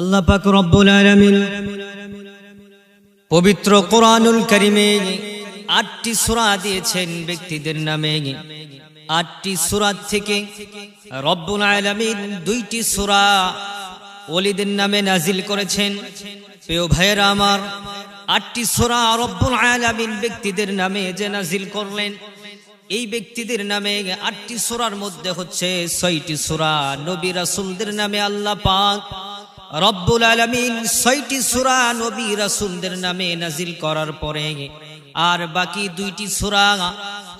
আল্লাহ পাক রব্বুল আলামিন পবিত্র কোরআনুল কারিমে আটটি সূরা দিয়েছেন ব্যক্তিদের নামে। আটটি সূরা থেকে রব্বুল আলামিন দুইটি সূরা ওলিদের নামে নাজিল করেছেন। প্রিয় ভাইয়েরা আমার, আটটি সূরা রব্বুল আলামিন ব্যক্তিদের নামে যে নাজিল করলেন, এই ব্যক্তিদের নামে আটটি সূরার মধ্যে হচ্ছে ছয়টি সূরা। নবী রাসূলদের নামে আল্লাহ পাক রব্বুল আলামিন ছয়টি সূরা নবী রাসুলদের নামে নাজিল করার পরে আর বাকি দুইটি সূরা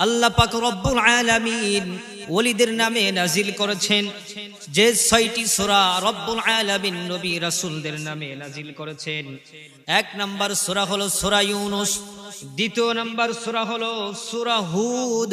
আল্লাহ পাক রব্বুল আলামিন ওলিদের নামে নাজিল করেছেন। যে ছয়টি সূরা রব্বুল আলামিন নবী রাসুলদের নামে নাজিল করেছেন। এক নাম্বার সূরা হলো সূরা ইউনুস, দ্বিতীয় নাম্বার সূরা হলো সূরা হুদ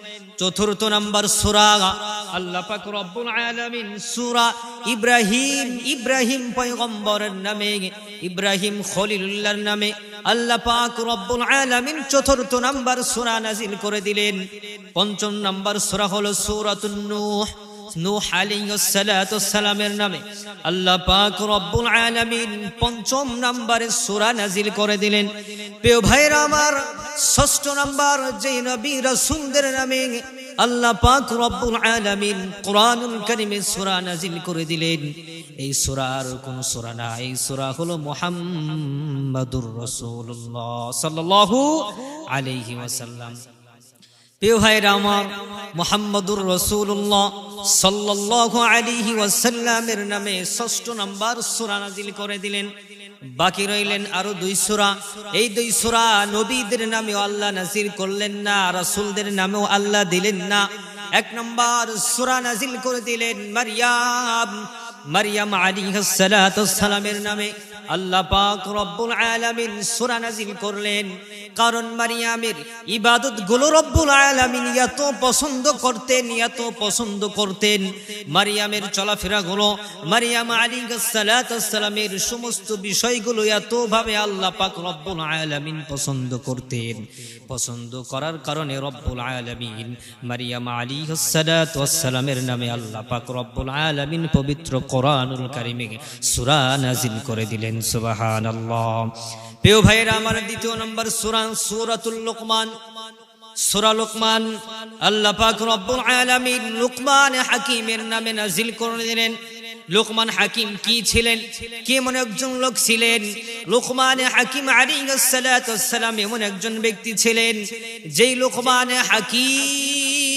চতুর্থ নম্বর সুরা। আল্লাহ পাক রব্বুল আলামিন সূরা ইব্রাহিম ইব্রাহিম পয়গম্বরের নামে ইব্রাহিম খলিলুল্লাহর নামে আল্লাহ পাক রব্বুল আলামিন চতুর্থ নম্বর সূরা নাজিল করে দিলেন। পঞ্চম নম্বর সূরা হলো সূরাতুন নূহ। নূহ আলাইহিস সালাতু নামে আল্লাহ পাক রব্বুল আলামিন পঞ্চম নম্বরে সূরা নাজিল করে দিলেন। প্রিয় ভাইরা আমার, ষষ্ঠ নাম্বার যে নবী রাসূলদের নামে আল্লাহ পাক রব্বুল আলামিন কোরআনুল কারীমে সূরা নাজিল করে দিলেন। এই সূরার কোন সূরা না, এই সূরা হলো মুহাম্মাদুর রাসূলুল্লাহ সাল্লাল্লাহু আলাইহি ওয়াসাল্লাম। প্রিয় ভাইরা আমার, মোহাম্মদুর রসুল্লাহ সাল্লাহ আলিহি ওয়াসাল্লামের নামে ষষ্ঠ নাম্বার সুরা নাজিল করে দিলেন। বাকি রইলেন আরও দুই সুরা। এই দুই সুরা নবীদের নামেও আল্লাহ নাজিল করলেন না, রাসূলদের নামেও আল্লাহ দিলেন না। এক নম্বর সুরা নাজিল করে দিলেন মারিয়াম। মারিয়াম আলাইহিস সালাতু সালামের নামে আল্লাহ পাক রব্বুল আলামিন সূরা নাজিল করলেন। কারণ মারিয়ামের ইবাদতগুলো রব্বুল আলামিন এত পছন্দ করতেন, এত পছন্দ করতেন। মারিয়ামের চলাফেরা গুলো মারিয়াম আলী সালাতু সালামের সমস্ত বিষয়গুলো এত ভাবে আল্লাহ পাক রব্বুল আলামিন পছন্দ করতেন। পছন্দ করার কারণে রব্বুল আলামিন মারিয়াম আলাইহিস সালাতু সালামের নামে আল্লাহ পাক রব্বুল আলামিন পবিত্র কোরআনুল কারিমে সূরা নাজিল করে দিলেন। সুবহানাল্লাহ। প্রিয় ভাইয়েরা, আমার দ্বিতীয় নম্বর সূরা সূরাতুল লোকমান। সুরা লোকমান, আল্লাহ পাক রব্বুল আলামিন লোকমান হাকিমের নামে নাজিল করে দিলেন। লোকমান হাকিম কি ছিলেন? কেমন একজন লোক ছিলেন? লোকমান হাকিম সালাম এমন একজন ব্যক্তি ছিলেন, যেই লোকমান হাকিম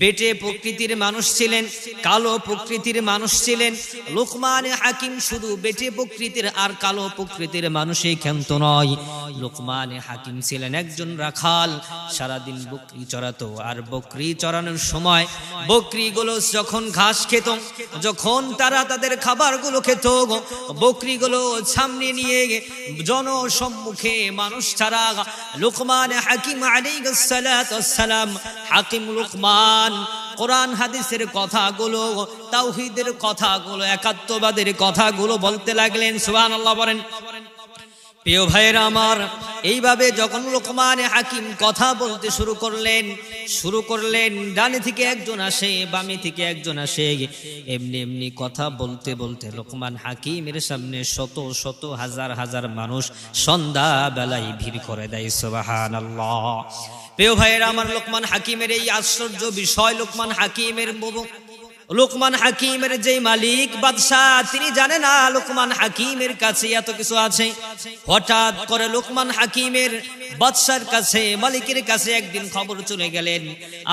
বেটে প্রকৃতির মানুষ ছিলেন, কালো প্রকৃতির মানুষ ছিলেন। লোকমান হাকিম শুধু বেটে প্রকৃতির আর কালো প্রকৃতির মানুষই ক্ষান্ত নয়। লোকমান হাকিম ছিলেন একজন রাখাল। সারাদিন বকরি চড়াতো আর বকরি চড়ানোর সময় বকরিগুলো যখন ঘাস খেত, যখন তারা তাদের খাবারগুলো খেত বকরিগুলো সামনে নিয়ে জনসম্মুখে মানুষ ছাড়া, লোকমান হাকিম সালাতু সালাম, হাকিম লোকমান কোরআন কোরআন হাদিসের কথাগুলো তাওহিদের কথাগুলো একাত্মবাদের কথাগুলো বলতে লাগলেন সুবহানাল্লাহ বলেন। প্রিয় ভাইয়েরা আমার, এইভাবে যখন লোকমান হাকিম কথা বলতে শুরু করলেন শুরু করলেন, ডানে থেকে একজন আসে, বামে থেকে একজন আসে, এমনি এমনি কথা বলতে বলতে লোকমান হাকিমের সামনে শত শত হাজার হাজার মানুষ সন্ধ্যা বেলায় ভিড় করে দেয় সোবাহান প্রিয় ভাইয়েরা আমার লোকমান হাকিমের এই আশ্চর্য বিষয়, লোকমান হাকিমের লোকমান হাকিমের যে মালিক বাদশাহ, তিনি জানে না লোকমান হাকিমের কাছে এত কিছু আছে। হঠাৎ করে লোকমান হাকিমের বাদশার কাছে, মালিকের কাছে একদিন খবর চলে গেলেন,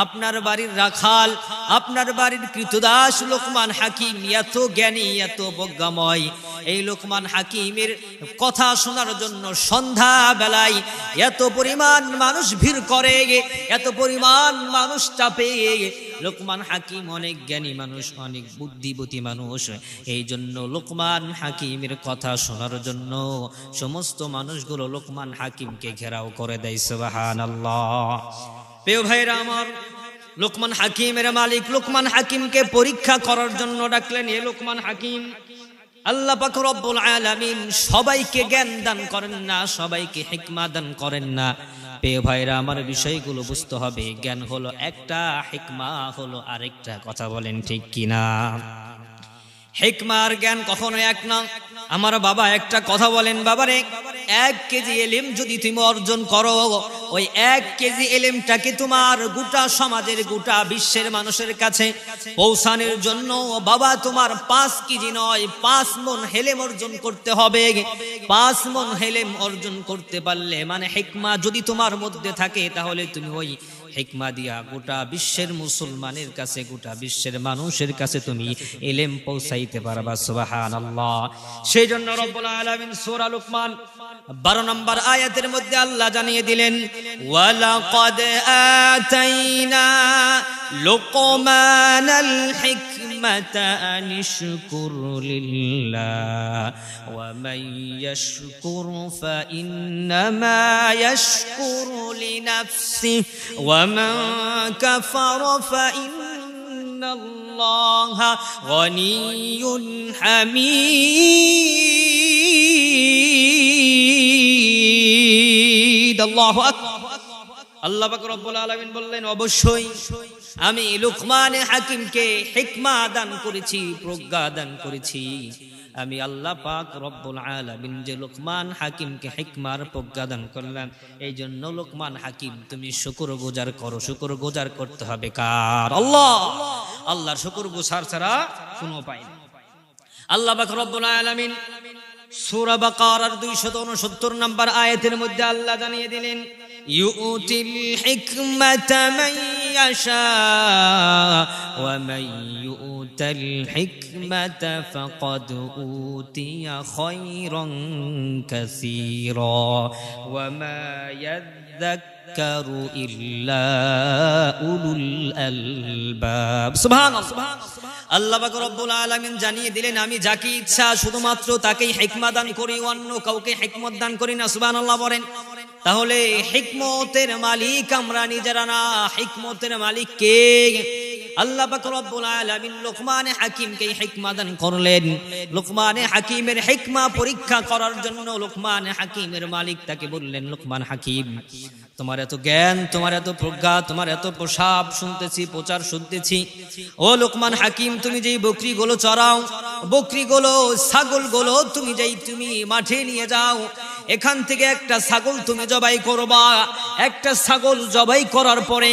আপনার বাড়ির রাখাল, আপনার বাড়ির কৃতদাস লোকমান হাকিম, এত জ্ঞানী, এত বজ্ঞাময়। এই লোকমান হাকিমের কথা শোনার জন্য সন্ধ্যা বেলায় এত পরিমাণ মানুষ ভিড় করে, এত পরিমাণ মানুষ চাপে লোকমান হাকিম অনেক জ্ঞানী মানুষ, অনেক বুদ্ধিবতী মানুষ। এই জন্য লোকমান হাকিমের কথা শোনার জন্য সমস্ত মানুষগুলো লোকমান হাকিমকে ঘেরাও করে দেয় সুবাহান আল্লাহ ভাইরা আমার, লোকমান হাকিমের মালিক লোকমান হাকিমকে পরীক্ষা করার জন্য ডাকলেন, এ লোকমান হাকিম, আল্লাহ পাক রব্বুল আলামিন সবাইকে জ্ঞান দান করেন না, সবাইকে হিকমা দান করেন না। প্রিয় ভাইরা, আমার বিষয়গুলো বুঝতে হবে। জ্ঞান হলো একটা, হিকমা হলো আরেকটা। কথা বলেন ঠিক কিনা? হেকমা আর জ্ঞান কখনো এক না। আমার বাবা একটা কথা বলেন, বাবারে, এক কেজি এলিম যদি তুমি অর্জন করো, ওই এক কেজি এলিমটাকে তোমার গোটা সমাজের, গোটা বিশ্বের মানুষের কাছে পৌঁছানোর জন্য? বাবা, তোমার পাঁচ কেজি নয়, পাঁচ মন হেলেম অর্জন করতে হবে। পাঁচ মন হেলেম অর্জন করতে পারলে মানে হেকমা যদি তোমার মধ্যে থাকে, তাহলে তুমি ওই হেকমা দিয়া, গোটা বিশ্বের মুসলমানের কাছে, গোটা বিশ্বের মানুষের কাছে তুমি এলেম পৌঁছাইতে পারবা সুবাহান আল্লাহ সেই জন্য রব্বুল আলামিন সূরা লুকমান 12 নম্বর আয়াতের মধ্যে আল্লাহ জানিয়ে দিলেন, ওয়ালাকাদ আতাইনা লুকমানাল أن اشكر لله ومن يشكر فإنما يشكر لنفسه ومن كفر فإن الله غني حميد. الله أكبر. আল্লাহ রব্বুল আলামিন বললেন, অবশ্যই আমি লুকমান হাকিমকে হিকমা দান করেছি, প্রজ্ঞা দান করেছি। আমি আল্লাহ পাক রব্বুল আলামিন যে লোকমান হাকিমকে হিকমার প্রজ্ঞা দান করলাম এই জন্য লোকমান হাকিম, তুমি শুকর গুজার করো, শুকুর গুজার করতে হবে কার? আল্লাহ! আল্লাহর শুকর গুজার ছাড়া কোনো উপায় নেই। আল্লাহ পাক রব্বুল আলামিন সূরা বাকারার 269 নম্বর আয়াতের মধ্যে আল্লাহ জানিয়ে দিলেন يؤتي الحكمة من يشاء ومن يؤت الحكمة فقد أوتي خيرا كثيرا وما يذكر إلا أولو الألباب سبحان الله আল্লাহ পাক রব্বুল আলামিন জানিয়ে দিলেন আমি যাকে ইচ্ছা শুধুমাত্র তাকেই হিকমা দান করি অন্য কাউকে হিকমত দান করি না সুবহানাল্লাহ বলেন তাহলে হিকমতের মালিক আমরা নিজেরা না। হিকমতের মালিক কে? তোমার এত জ্ঞান, তোমার এত তোমার এত শুনতেছি, প্রচার শুনতেছি। ও লোকমান হাকিম, তুমি যেই বকরি বকরিগুলো চড়াও, বকরিগুলো, ছাগলগুলো তুমি যেই তুমি মাঠে নিয়ে যাও এখান থেকে একটা ছাগল তুমি জবাই করবা। একটা ছাগল জবাই করার পরে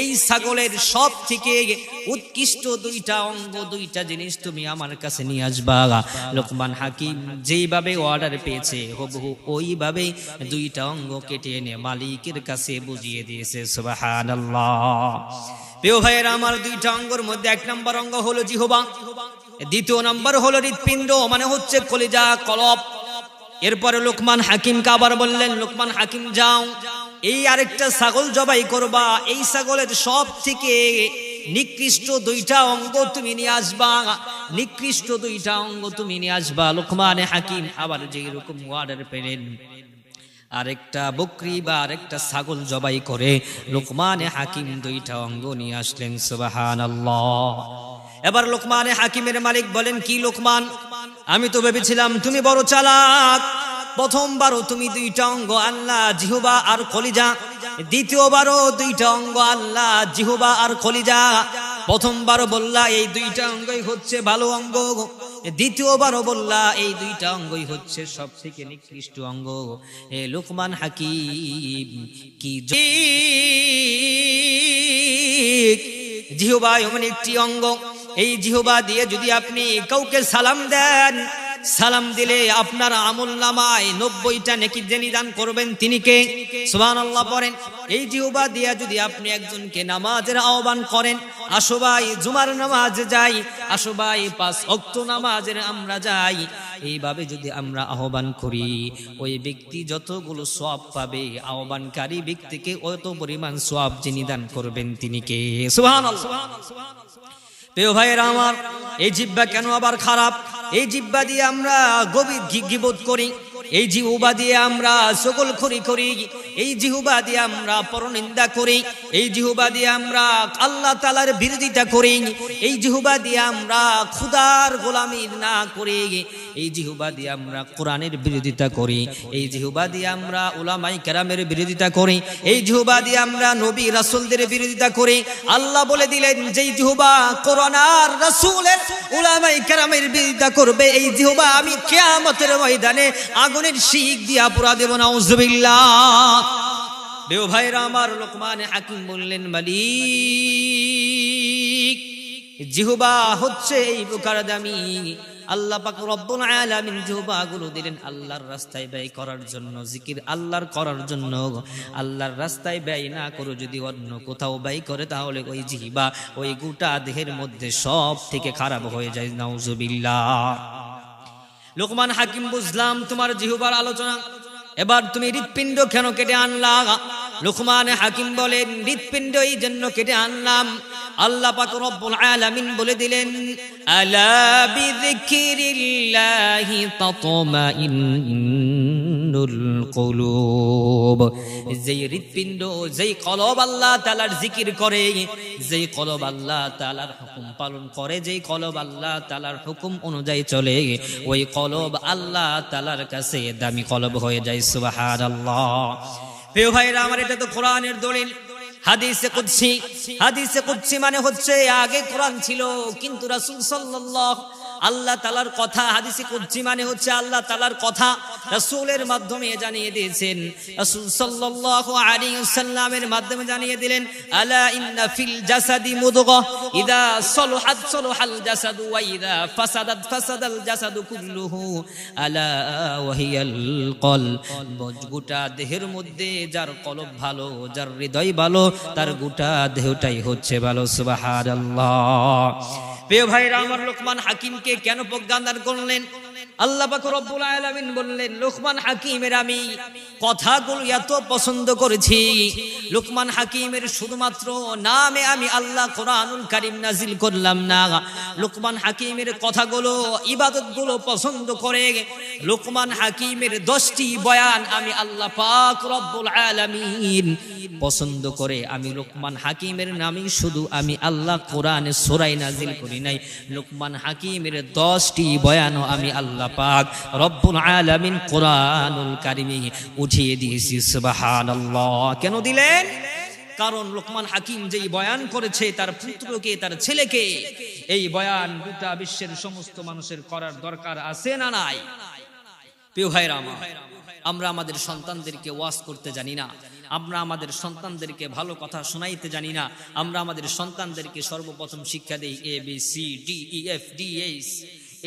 এই ছাগলের সব থেকে উৎকৃষ্ট দুইটা অঙ্গ, দুইটা জিনিস তুমি আমার কাছে নিয়ে আসবা। লোকমান হাকিম যেইভাবে অর্ডার পেয়েছে, হবহু ওইভাবে দুইটা অঙ্গ কেটে এনে মালিকের কাছে বুঝিয়ে দিয়েছে। সুবহানাল্লাহ। প্রিয় ভাইয়ের, আমার দুইটা অঙ্গর মধ্যে এক নম্বর অঙ্গ হলো জিহবা। দ্বিতীয় নম্বর হলো হৃৎপিণ্ড মানে হচ্ছে কলিজা, কলপ। এরপরে লোকমান হাকিমকে আবার বললেন, লোকমান হাকিম, যাও। এই আরেকটা ছাগল জবাই করবা। এই ছাগলের সব থেকে নিকৃষ্ট দুইটা অঙ্গ তুমি নিয়ে আসবা। নিকৃষ্ট দুইটা অঙ্গ তুমি নিয়ে আসবা। লোকমানে হাকিম আবার যে রকম ওয়ার্ডার পেলেন। আরেকটা বকরি বা আরেকটা ছাগল জবাই করে লোকমানে হাকিম দুইটা অঙ্গ নিয়ে আসলেন সুবাহান এবার লোকমানে হাকিমের মালিক বলেন, কি লোকমান? আমি তো ভেবেছিলাম তুমি বড় চালাক। প্রথমবারও তুমি দুইটা অঙ্গ আল্লাহ, জিহুবা আর কলিজা দ্বিতীয়বারও দুইটা অঙ্গ আল্লাহ, জিহুবা আর কলিজা প্রথমবার বললা, এই দুইটা অঙ্গই হচ্ছে ভালো অঙ্গ। দ্বিতীয়বারও বললা, এই দুইটা অঙ্গই হচ্ছে সব থেকে নিকৃষ্ট অঙ্গ। এ লোকমান হাকিম, কি জিহবা এমন একটি অঙ্গ, এই জিহবা দিয়ে যদি আপনি কাউকে সালাম দেন সালাম দিলে আপনার আমল নামায় নব্বইটা নেকি যে নিদান করবেন তিনি কে? সুবান আল্লাহ পড়েন। এই জিহুবা দিয়া যদি আপনি একজনকে নামাজের আহ্বান করেন, আসো জুমার নামাজ যাই, আসো পাঁচ অক্ত নামাজের আমরা যাই। এইভাবে যদি আমরা আহ্বান করি, ওই ব্যক্তি যতগুলো সব পাবে, আহ্বানকারী ব্যক্তিকে অত পরিমাণ সব যিনি দান করবেন তিনি কে? সুহান প্রিয় ভাইয়ের আমার, এই জিব্বা কেন আবার খারাপ? এই জিব্বা দিয়ে আমরা গভীর গিবোধ করি। এই জিহুবা দিয়ে আমরা সকল খড়ি করি, এই জিহুবা দিয়ে আমরা পরনিন্দা করি, এই জিহুবা দিয়ে আমরা আল্লাহ তালার বিরোধিতা করি, এই জিহুবা দিয়ে আমরা খুদার গোলামি না করি, এই জিহুবা দিয়ে আমরা কোরআনের বিরোধিতা করি, এই জিহুবা দিয়ে আমরা উলামাই কেরামের বিরোধিতা করি, এই জিহুবা দিয়ে আমরা নবী রাসূলদের বিরোধিতা করি। আল্লাহ বলে দিলেন, যেই জিহুবা কোরআন আর রাসূলের উলামাই কেরামের বিরোধিতা করবে, এই জিহুবা আমি কিয়ামতের ময়দানে আগুনের শিখ দিয়া পুরা দেব, নাউজুবিল্লাহ। বেও ভাইরা আমার লোকমান হাকিম বললেন, মালিক, জিহুবা হচ্ছে এই প্রকার দামি। আল্লাহ পাক রব্বুল আলামিন জিহুবা গুলো দিলেন আল্লাহর রাস্তায় ব্যয় করার জন্য, জিকির আল্লাহর করার জন্য। আল্লাহর রাস্তায় ব্যয় না করে যদি অন্য কোথাও ব্যয় করে, তাহলে ওই জিহিবা, ওই গোটা দেহের মধ্যে সব থেকে খারাপ হয়ে যায়, নাউজুবিল্লাহ। লোকমান হাকিম, বুঝলাম তোমার জিহুবার আলোচনা। এবার তুমি হৃৎপিণ্ড কেন কেটে আনলা? লোকমান হাকিম বলেন হৃৎপিণ্ড এই জন্য কেটে আনলাম। আল্লাহ পাক রব্বুল আলামিন বলে দিলেন, আলা বিযিকিরিল্লাহি তাতমাইন্নুল কুলুব। কলব আল্লাহ আল্লাহ আল্লাহ আল্লাহ কাছে দামি কলব হয়ে যায়, সুবহানাল্লাহ। প্রিয় ভাইরা, আমার এটা তো কোরআনের দলিল। হাদিসে কুদসি। হাদিসে কুদসি মানে হচ্ছে, আগে কোরআন ছিল, কিন্তু রাসূল সাল্লাল্লাহু আল্লাহ তালার কথা, হাদিসে কুদসি মানে হচ্ছে আল্লাহ তালার কথা, রাসূলের মাধ্যমে জানিয়ে দিয়েছেন। রাসূল সাল্লাল্লাহু আলাইহি মাধ্যমে জানিয়ে দিলেন, আলা ইন্না ফিল জাসাদি মুদগা ইদা সলহাত সলহাল জাসাদু ওয়া ইদা ফাসাদাত ফাসাদাল জাসাদু কুল্লুহু, আলা ওয়াহিয়াল কল গোটা দেহের মধ্যে যার কলব ভালো, যার হৃদয় ভালো, তার গোটা দেহটাই হচ্ছে ভালো, সুবহানাল্লাহ। প্রিয় ভাইরা আমার লোকমান হাকিমকে কেন প্রজ্ঞান দান করলেন? আল্লাহ রব্বুল বললেন, লোকমান হাকিমের আমি কথাগুলো এত পছন্দ করেছি। লোকমান হাকিমের শুধুমাত্র লোকমান হাকিমের পছন্দ করে হাকিমের দশটি বয়ান আমি আল্লাহ পাক রব্বুল আলামিন পছন্দ করে। আমি লোকমান হাকিমের নামে শুধু আমি আল্লাহ কোরআনে সোরাই নাজিল করি নাই। লোকমান হাকিমের দশটি বয়ানও আমি আল্লাহ পাক, রব্বুল আলামিন কোরআনুল কারিমে উঠিয়ে দিয়েছি, সুবহানাল্লাহ। কেন দিলেন? কারণ লোকমান হাকিম যেই বয়ান করেছে, তার পুত্রকে, তার ছেলেকে, এই বয়ান গোটা বিশ্বের সমস্ত মানুষের করার দরকার আছে না নাই? আমরা আমাদের সন্তানদেরকে ওয়াজ করতে জানি না, আমরা আমাদের সন্তানদেরকে ভালো কথা শোনাইতে জানি না, আমরা আমাদের সন্তানদেরকে সর্বপ্রথম শিক্ষা দিই A B C D E F D H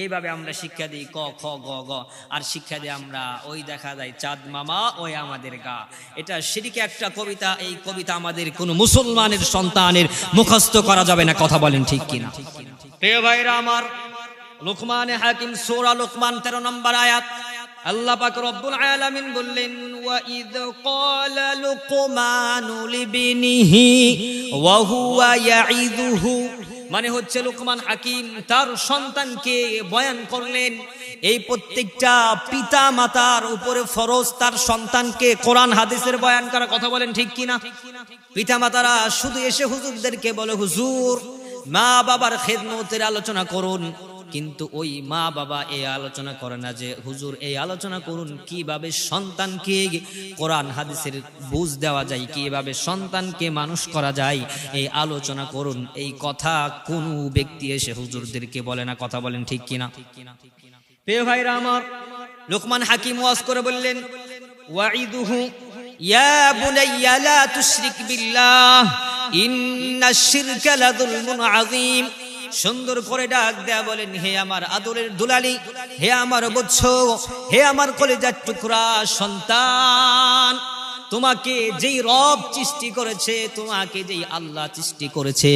এইভাবে আমরা শিক্ষা দিই, ক, খ, গ গ। আর শিক্ষা দিই আমরা ওই দেখা যায়, চাঁদ মামা, ওই আমাদের গা। এটা সেদিকে একটা কবিতা, এই কবিতা আমাদের কোন মুসলমানের সন্তানের মুখস্থ করা যাবে না, কথা বলেন ঠিক কিনা? ঠিক প্রিয় ভাইরা আমার, লোকমানে হাকিম সোরা লোকমান 13 নম্বর আয়াত। আল্লাহ পাক রব্বুল আলামিন বললেন, ওয়া ইদ ক্বালা লুকমানু লিবনিহি ওয়া হুয়া ইয়াইদুহু মানে হচ্ছে লোকমান হাকিম তার সন্তানকে বয়ান করলেন, এই প্রত্যেকটা পিতা মাতার উপরে ফরজ তার সন্তানকে কোরআন হাদিসের বয়ান করা কথা বলেন ঠিক কিনা? পিতা মাতারা শুধু এসে হুজুরদেরকে বলে, হুজুর মা বাবার খেদমতের আলোচনা করুন। কিন্তু ওই মা বাবা এই আলোচনা করে না যে, হুজুর, এই আলোচনা করুন, কীভাবে সন্তানকে কোরআন, হাদিসের বুঝ দেওয়া যায়, কীভাবে সন্তানকে মানুষ করা যায়, এই আলোচনা করুন। এই কথা কোন ব্যক্তি এসে হুজুরদেরকে বলে না, কথা বলেন ঠিক কিনা? প্রিয় ভাইরা আমার, লোকমান হাকিম ওয়াজ করে বললেন ইয়া বিল্লাহ আযীম। সুন্দর করে ডাক দেয়া বলেন, হে আমার আদরের দুলালি, হে আমার বৎস, হে আমার কলেজার টুকরা সন্তান। তোমাকে যেই রব সৃষ্টি করেছে, তোমাকে যেই আল্লাহ সৃষ্টি করেছে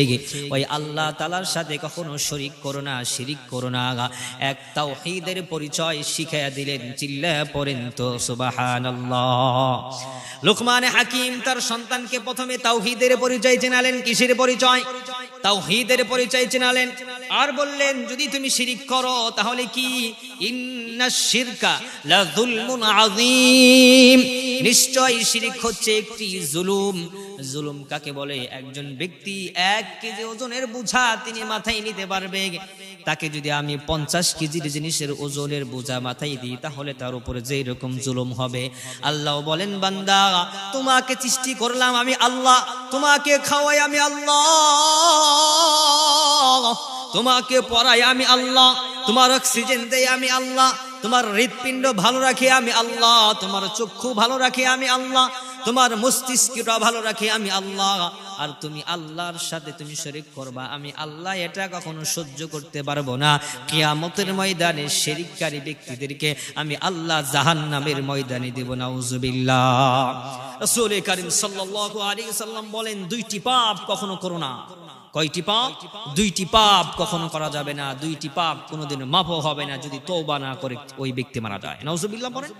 ওই আল্লাহ তালার সাথে কখনো শরিক করো না, শিরিক করো না এক তাওহীদের পরিচয় শিখাইয়া দিলেন চিল্লা পড়েন তো, সুবহানাল্লাহ। লোকমানে হাকিম তার সন্তানকে প্রথমে তাওহীদের পরিচয় চেনালেন, কিসের পরিচয়? তাওহীদের পরিচয় চেনালেন। আর বললেন, যদি তুমি শিরিক করো, তাহলে কি? ইন্না শিরকা লা যুলমুন আযীম। নিশ্চয় শিরিক হচ্ছে একটি জুলুম। জুলুম কাকে বলে? একজন ব্যক্তি এক কেজি ওজনের বোঝা তিনি মাথায় নিতে পারবে। তাকে যদি আমি পঞ্চাশ কেজির জিনিসের ওজনের বোঝা মাথায় দিই, তাহলে তার উপরে যে রকম জুলুম হবে। আল্লাহ বলেন, বান্দা, তোমাকে সৃষ্টি করলাম আমি আল্লাহ, তোমাকে খাওয়াই আমি আল্লাহ, তোমাকে পড়াই আমি আল্লাহ, তোমার অক্সিজেন দেই আমি আল্লাহ তোমার হৃৎপিণ্ড ভালো রাখি আমি আল্লাহ, তোমার চক্ষু ভালো রাখি আমি আল্লাহ, তোমার মস্তিষ্কটা ভালো রাখি আমি আল্লাহ। আর তুমি আল্লাহর সাথে তুমি শরিক করবা, আমি আল্লাহ এটা কখনো সহ্য করতে পারব না। কিয়ামতের ময়দানে শরিককারী ব্যক্তিদেরকে আমি আল্লাহ জাহান্নামের ময়দানে দেব না উজুবিল্লাহ রাসূল করিম সাল্লাল্লাহু আলাইহি সাল্লাম বলেন, দুইটি পাপ কখনো করো না। কয়টি পাপ? দুইটি পাপ কখনো করা যাবে না, দুইটি পাপ কোনোদিন মাফও হবে না যদি তওবা না করে ওই ব্যক্তি মারা যায়। নাউজুবিল্লাহ বলেন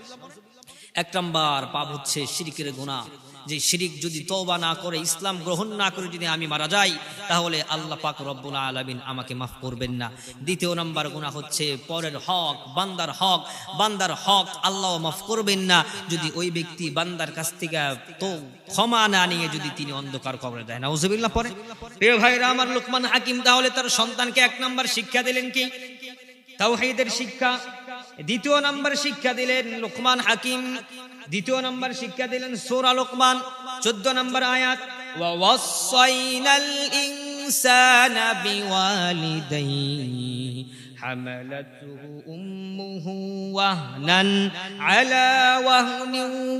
এক নাম্বার পাপ হচ্ছে শিরিকের গুনাহ। যে শিরিক যদি তওবা না করে, ইসলাম গ্রহণ না করে যদি আমি মারা যাই, তাহলে আল্লাহ পাক রব্বুল আলামিন আমাকে মাফ করবেন না। দ্বিতীয় নাম্বার গুনাহ হচ্ছে পরের হক, বান্দার হক। বান্দার হক আল্লাহ মাফ করবেন না। যদি ওই ব্যক্তি বান্দার কাছ থেকে তো ক্ষমা না নিয়ে যদি তিনি অন্ধকার কবরে দেয় না নাউজুবিল্লাহ, পরে। প্রিয় ভাইরা, আমার লোকমান হাকিম, তাহলে তার সন্তানকে এক নাম্বার শিক্ষা দিলেন কি? তাওহীদের শিক্ষা। দ্বিতীয় নাম্বার শিক্ষা দিলেন লোকমান হাকিম দ্বিতীয় নাম্বার শিক্ষা দিলেন সূরা লোকমান 14 নাম্বার আয়াত ওয়া ওয়াসাইনাল ইনসানা বিওয়ালিদাইহি حملته أمه وهنا على وهن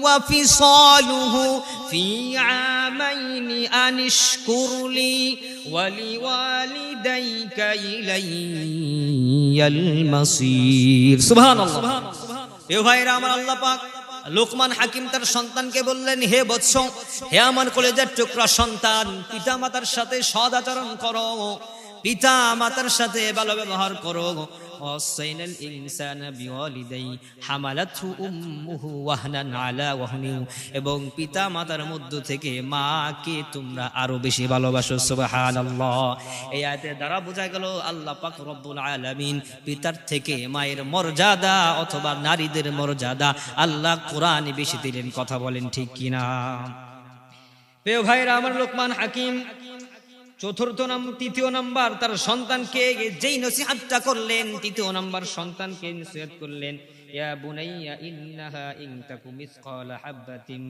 وفصاله في عامين أن اشكر لي ولوالديك إلي المصير سبحان الله এ ভাইরা আমার আল্লাহ পাক লোকমান হাকিম তার সন্তানকে বললেন হে বৎস হে আমার কলেজের টুকরা সন্তান পিতা মাতার সাথে সদ আচরণ করো পিতা মাতার সাথে ভালো ব্যবহার করো ووصينا الإنسان بوالديه حملته أمه وهنا على وهن এবং পিতা মাতার মধ্য থেকে মাকে তোমরা আরো বেশি ভালোবাসো সুবহানাল্লাহ এই আয়াতের দ্বারা বোঝা গেল আল্লাহ পাক রব্বুল আলামিন পিতার থেকে মায়ের মর্যাদা অথবা নারীদের মর্যাদা আল্লাহ কোরআনে বেশি দিলেন কথা বলেন ঠিক কিনা প্রিয় ভাইরা আমার লোকমান হাকিম চতুর্থ নাম, তৃতীয় নাম্বার, তার সন্তানকে যেই নসিহাতটা করলেন, তৃতীয় নাম্বার সন্তানকে নসিহত করলেন, ইয়া বুনাইয়া, ইন্নাহা ইন তাকু মিসকালা হাববাতিন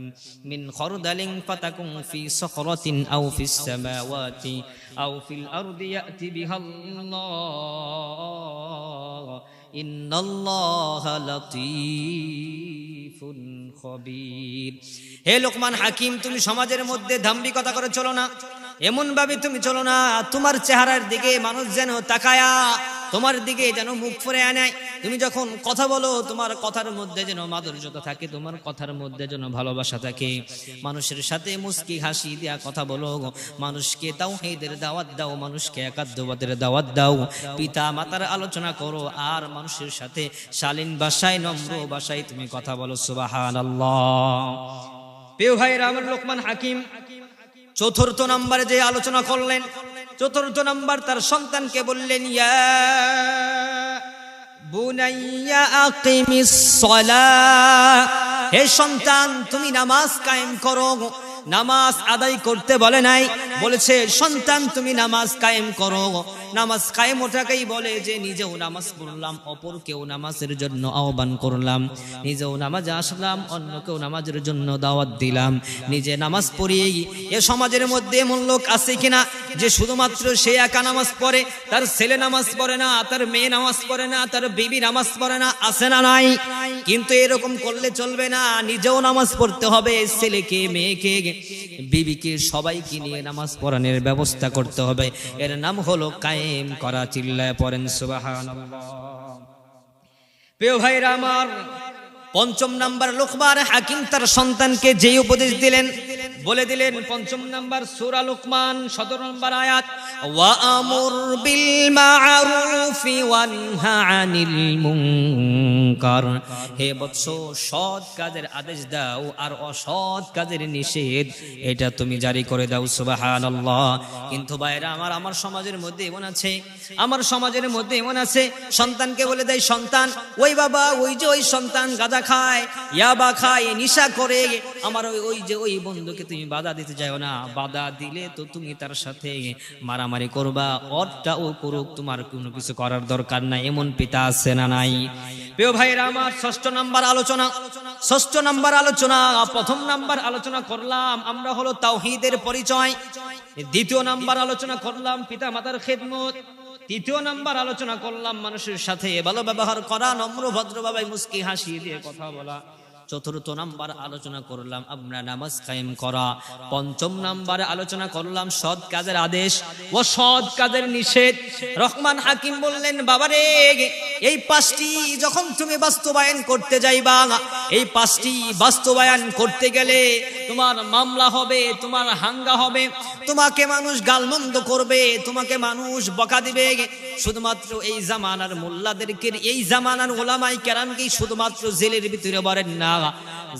মিন খরদালিন ফাতাকুন ফি সখরাতিন আও ফিস সামাওয়াতি আও ফিল আরদি হে লোকমান হাকিম, তুমি সমাজের মধ্যে ধাম্বিকতা করে চলো না। এমন ভাবে তুমি চলো না, তোমার চেহারার দিকে মানুষ যেন তাকায়া, তোমার দিকে যেন মুখ ফরে আনায় তুমি যখন কথা বলো, তোমার কথার মধ্যে যেন মাধুর্যতা থাকে, তোমার কথার মধ্যে যেন ভালোবাসা থাকে। মানুষের সাথে মুস্কি হাসি দেয়া কথা বলো মানুষকে তাও হেদের দাওয়াত দাও, মানুষকে একাদ্যবাদের দাওয়াত দাও। পিতা মাতার আলোচনা করো, আর মানুষের সাথে শালীন ভাষায়, নম্র ভাষায় তুমি কথা বলো সুবাহান আল্লাহ প্রিয় ভাইয়ের, আমার লোকমান হাকিম চতুর্থ নাম্বারে যে আলোচনা করলেন, চতুর্থ নাম্বার তার সন্তানকে বললেন, ইয়া বুনাইয়া হে সন্তান, তুমি নামাজ কায়েম করো। নামাজ আদায় করতে বলে নাই। বলেছে, সন্তান, তুমি নামাজ কায়েম করো। নামাজ কায়েম ওটাকেই বলে যে নিজেও নামাজ পড়লাম অপর কেউ নামাজের জন্য আহ্বান করলাম। নিজেও নামাজে আসলাম অন্য কেউ নামাজের জন্য দাওয়াত দিলাম। নিজে নামাজ পড়িয়েই এ সমাজের মধ্যে এমন লোক আছে কিনা যে শুধুমাত্র সে একা নামাজ পড়ে, তার ছেলে নামাজ পড়ে না, তার মেয়ে নামাজ পড়ে না, তার বিবি নামাজ পড়ে না, আছে না নাই? কিন্তু এরকম করলে চলবে না, নিজেও নামাজ পড়তে হবে, ছেলেকে, মেয়েকে, বিবিকে, সবাইকে নিয়ে নামাজ পড়ানোর ব্যবস্থা করতে হবে। এর নাম হলো কায়েম করা চিল্লায় পড়েন, সুবহানাল্লাহ। প্রিয় ভাইরা পঞ্চম নাম্বার লোকবার হাকিম তার সন্তানকে যে উপদেশ দিলেন বলে দিলেন, পঞ্চম নাম্বার সূরা লুকমান, সতেরো নম্বর আয়াত ওয়ামুর বিল মারুফি ওয়ানহা আনিল মুনকার। হে বৎস, সৎ কাজের আদেশ দাও আর অসৎ কাজের নিষেধ, এটা তুমি জারি করে দাও, সুবহানাল্লাহ। কিন্তু বাইরা আমার আমার সমাজের মধ্যে এমন আছে, আমার সমাজের মধ্যে এমন আছে, সন্তানকে বলে দেয়, সন্তান, ওই বাবা, ওই যে ওই সন্তান গাঁজা খায়, ইয়াবা খায়, নিশা করে, আমার ওই ওই যে ওই বন্ধুকে তুমি বাধা দিতে যাও না। বাধা দিলে তো তুমি তার সাথে মারামারি করবা। অরটা ও করুক তোমার কোনো কিছু করার দরকার নাই, এমন পিতা আছে না নাই। প্রিয় ভাইরা আমার ষষ্ঠ নাম্বার আলোচনা, ষষ্ঠ নাম্বার আলোচনা, প্রথম নাম্বার আলোচনা করলাম। আমরা হলো তাওহীদের পরিচয়। দ্বিতীয় নাম্বার আলোচনা করলাম পিতা মাতার খেদমত। তৃতীয় নাম্বার আলোচনা করলাম মানুষের সাথে ভালো ব্যবহার করা, নম্র ভদ্রভাবে মুস্কি হাসি দিয়ে কথা বলা। চতুর্থ নাম্বার আলোচনা করলাম আমরা নামাজ কায়েম করা। পঞ্চম নাম্বারে আলোচনা করলাম, সৎ কাজের আদেশ ও সৎ কাজের নিষেধ। রহমান হাকিম বললেন, বাবারে, এই পাঁচটি যখন তুমি বাস্তবায়ন করতে যাইবা, এই পাঁচটি বাস্তবায়ন করতে গেলে তোমার মামলা হবে, তোমার হাঙ্গা হবে, তোমাকে মানুষ গালমন্দ করবে, তোমাকে মানুষ বকা দিবে। শুধুমাত্র এই জামানার মোল্লাদেরকে, এই জামানার ওলামাই কেরামকে শুধুমাত্র জেলের ভিতরে বলেন না।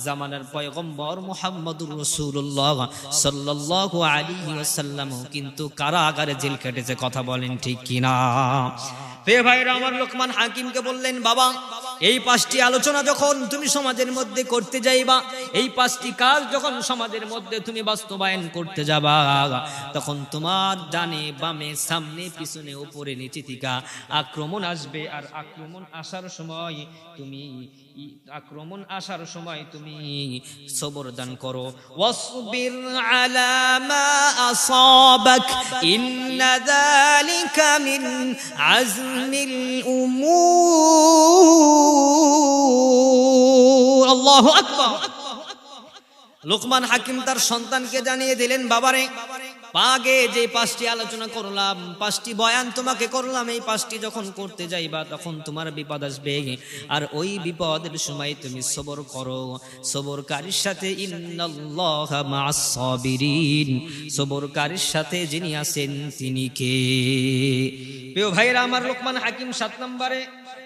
জামানার পয়গম্বর মোহাম্মদুর রসুল্লাহ সাল্লাল্লাহু আলী ওয়াসাল্লাম কিন্তু কারাগারে জেল কেটেছে কথা বলেন ঠিক কিনা? প্রিয় ভাইরা, আমার লোকমান হাকিমকে বললেন, বাবা, এই পাঁচটি আলোচনা যখন তুমি সমাজের মধ্যে করতে যাইবা, এই পাঁচটি কাজ যখন সমাজের মধ্যে তুমি বাস্তবায়ন করতে যাবা, তখন তোমার ডানে, বামে, সামনে, পিছনে, উপরে, নিচে আক্রমণ আসবে। আর আক্রমণ আসার সময় তুমি আক্রমণ আসার সময় তুমি সবর দান করো। ওয়াসবির আলা মা আসাবাক, ইন্না যালিকা মিন আজমিল উমুর আল্লাহু আকবার। লোকমান হাকিম তার সন্তানকে জানিয়ে দিলেন বাবারে পাগে যে পাঁচটি আলোচনা করলাম পাঁচটি বয়ান তোমাকে করলাম এই পাঁচটি যখন করতে যাইবা তখন তোমার বিপদ আসবে। আর ওই বিপদের সময় তুমি সবর করো। সবরকারীর সাথে সবরকারীর সাথে যিনি আছেন তিনি কে? প্রিয় ভাইরা আমার লোকমান হাকিম সাত নম্বরে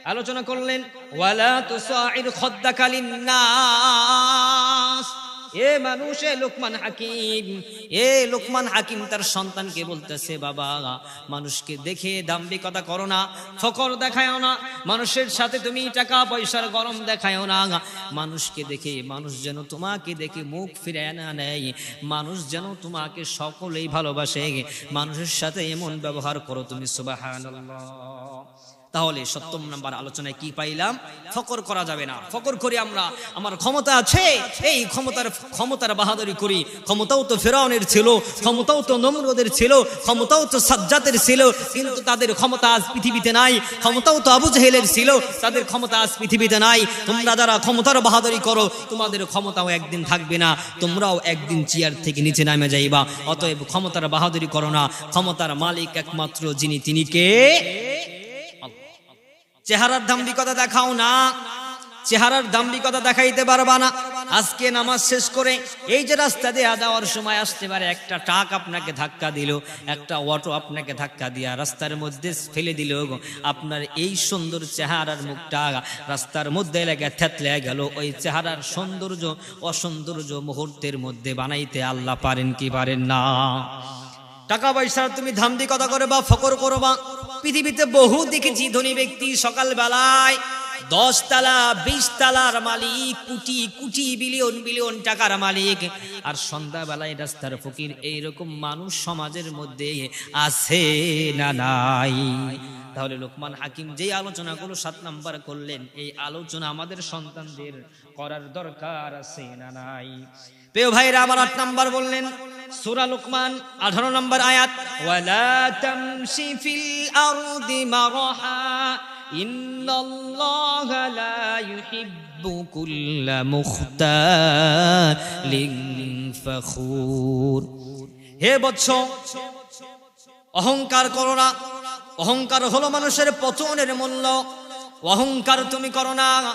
আলোচনা করলেন ওয়ালা তুসাইর খদ্দাকালিন নাস এ মানুষ এ লোকমান হাকিম, এ লোকমান হাকিম তার সন্তানকে বলতেছে, বাবা, মানুষকে দেখে দাম্ভিকতা করো না, ফকর দেখায়ও না, মানুষের সাথে তুমি টাকা পয়সার গরম দেখায়ও না। মানুষকে দেখে, মানুষ যেন তোমাকে দেখে মুখ ফিরে না নেয়, মানুষ যেন তোমাকে সকলেই ভালোবাসে। মানুষের সাথে এমন ব্যবহার করো তুমি, সুবহানাল্লাহ। তাহলে সপ্তম নাম্বার আলোচনায় কি পাইলাম? ফকর করা যাবে না। ফকর করে আমরা, আমার ক্ষমতা আছে, এই ক্ষমতার ক্ষমতার বাহাদুরি করি। ক্ষমতাও তো ফেরাউনের ছিল, ক্ষমতাও তো নমরুদের ছিল, ক্ষমতাও তো সাজ্জাতের ছিল, কিন্তু তাদের ক্ষমতা আজ পৃথিবীতে নাই। ক্ষমতাও তো আবু জাহেলের ছিল, তাদের ক্ষমতা আজ পৃথিবীতে নাই। তোমরা যারা ক্ষমতার বাহাদুরি করো, তোমাদের ক্ষমতাও একদিন থাকবে না, তোমরাও একদিন চেয়ার থেকে নিচে নামে যাইবা। অতএব ক্ষমতার বাহাদুরি করো না। ক্ষমতার মালিক একমাত্র যিনি, তিনি কে? চেহারার দাম্ভিকতা দেখাও না। চেহারার দাম্ভিকতা দেখাইতে পারবা না। আজকে নামাজ শেষ করে এই যে রাস্তা দিয়ে যাওয়ার সময় আসতে পারে, একটা ট্রাক আপনাকে ধাক্কা দিল, একটা অটো আপনাকে ধাক্কা দিয়া রাস্তার মধ্যে ফেলে দিল আপনার এই সুন্দর চেহারার মুখটা রাস্তার মধ্যে লেগে থেতলে গেল। ওই চেহারার সৌন্দর্য, অসৌন্দর্য মুহূর্তের মধ্যে বানাইতে আল্লাহ পারেন কি পারেন না? টাকা পয়সা তুমি ধামদি কথা করে বা ফকর করো বা। পৃথিবীতে বহু দেখেছি ধনী ব্যক্তি সকাল বেলায় দশ তালা বিশ তালার মালিক, কোটি কোটি, বিলিয়ন বিলিয়ন টাকার মালিক। আর সন্ধ্যাবেলায় রাস্তার ফকির এইরকম মানুষ সমাজের মধ্যে আছে না নাই? তাহলে লোকমান হাকিম যেই আলোচনাগুলো সাত নাম্বার করলেন, এই আলোচনা আমাদের সন্তানদের করার দরকার আছে না নাই? প্রিয় ভাইরা, আমার আট নাম্বার বললেন সূরা লোকমান, আঠারো নম্বর আয়াত হে বৎস, অহংকার করো না। অহংকার হলো মানুষের পতনের মূল্য। অহংকার তুমি করো না।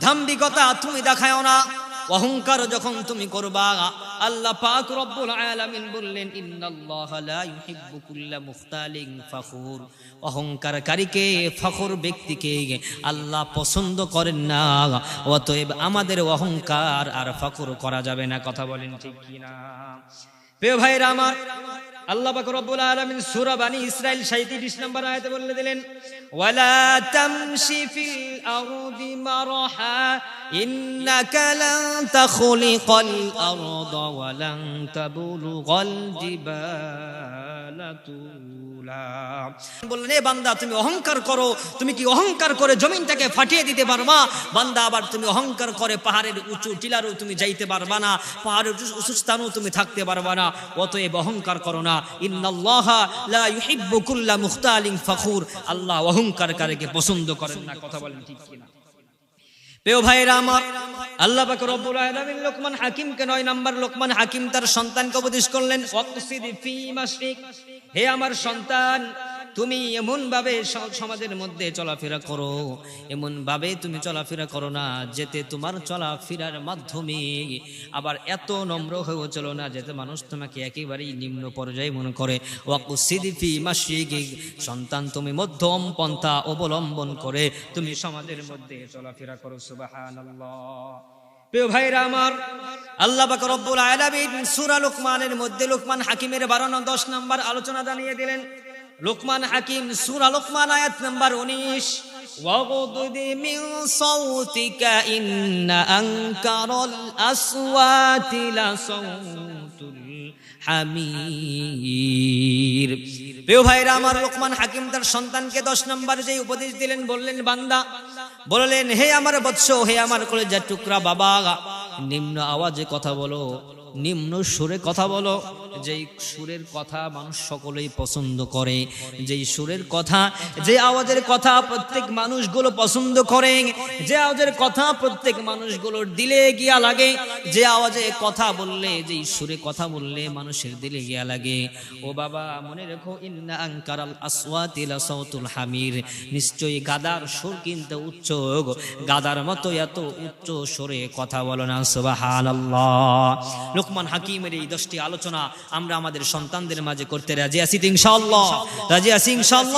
ধাম্বিকতা তুমি দেখায় না। অহংকার যখন তুমি করবা, আল্লাহ পাক রব্বুল আলামিন বললেন, ইন্নাল্লাহ লা ইউহিব্বু কুল্লা মুখতালিন ফখুর। অহংকারকারীকে, ফখর ব্যক্তিকে আল্লাহ পছন্দ করেন না। অতএব আমাদের অহংকার আর ফখর করা যাবে না। কথা বলেন ঠিক কিনা? প্রিয় ভাইরা আমার আল্লাহ পাক রব্বুল আলামিন সূরা বানি ইসরাইল 37 নম্বর আয়াতে বলে দিলেন, ওয়ালা তামশি ফিল আরদি মারহা, ইন্নাকা লান তাখলিকাল আরদা ওয়া লান তাবলুগাল জিবালা তুলা বললেন বান্দা, তুমি অহংকার করো। তুমি কি অহংকার করে জমিনটাকে ফাটিয়ে দিতে পারবা? বান্দা, আবার তুমি অহংকার করে পাহাড়ের উঁচু টিলারও তুমি যাইতে পারবা না। পাহাড়ের উঁচু স্থানও তুমি থাকতে পারবা না। অতএব অহংকার করো না। ইন্নাল্লাহা লা ইউহিব্বু কুল্লা মুখতালিন ফখুর। আল্লাহ অহংকারকারীকে পছন্দ করেন না। কথা বলেন ঠিক কিনা? প্রিয় ভাইরা আমার আল্লাহ পাক রব্বুল আলামিন লোকমান হাকিমকে নয় নাম্বার লোকমান হাকিম তার সন্তানকে উপদেশ করলেন ফি মাশরিক, হে আমার সন্তান তুমি এমন ভাবে সমাজের মধ্যে চলাফেরা করো এমন ভাবে তুমি চলাফেরা করো না, যেতে তোমার চলাফেরার মাধ্যমে আবার এত নম্র হয়েও চলো না, যেতে মানুষ তোমাকে একেবারেই নিম্ন পর্যায়ে মনে করে। ওয়াকুসিদি ফি মাশরিকি, সন্তান তুমি মধ্যম পন্থা অবলম্বন করে তুমি সমাজের মধ্যে চলাফেরা করো ভাইরা আমার, আল্লাহ সূরা লুকমানের মধ্যে লুকমান হাকিমের 12 10 নম্বর আলোচনা জানিয়ে দিলেন লুকমান হাকিম, সূরা লোকমান, আয়াত নাম্বার 19 ওয়াগদুদ মিন সাউতিকা, ইন্না আনকারাল আসওয়াতি লাসাউতুল হামির। প্রিয় আমার লোকমান হাকিম তার সন্তানকে দশ নম্বর যে উপদেশ দিলেন, বললেন, বান্দা, বললেন, হে আমার বৎস, হে আমার কলেজার টুকরা বাবা, নিম্ন আওয়াজে কথা বলো, নিম্ন সুরে কথা বলো। যেই সুরের কথা মানুষ সকলেই পছন্দ করে, যেই সুরের কথা, যে আওয়াজের কথা প্রত্যেক মানুষগুলো পছন্দ করে, যে আওয়াজের কথা প্রত্যেক মানুষগুলোর দিলে গিয়া লাগে, যে আওয়াজে কথা বললে, যেই সুরে কথা বললে মানুষের দিলে গিয়া লাগে। ও বাবা, মনে রেখো, ইন্না আনকারাল আসওয়াতি লাসাউতুল হামির। নিশ্চয়ই গাদার সুর কিন্তু উচ্চ গাদার মতো এত উচ্চ সুরে কথা বলো না, সুবহানাল্লাহ। লোকমান হাকিমের এই দশটি আলোচনা আমরা আমাদের সন্তানদের মাঝে করতে রাজি আছি তো ইনশাআল্লাহ। রাজি আছি ইনশাআল্লাহ?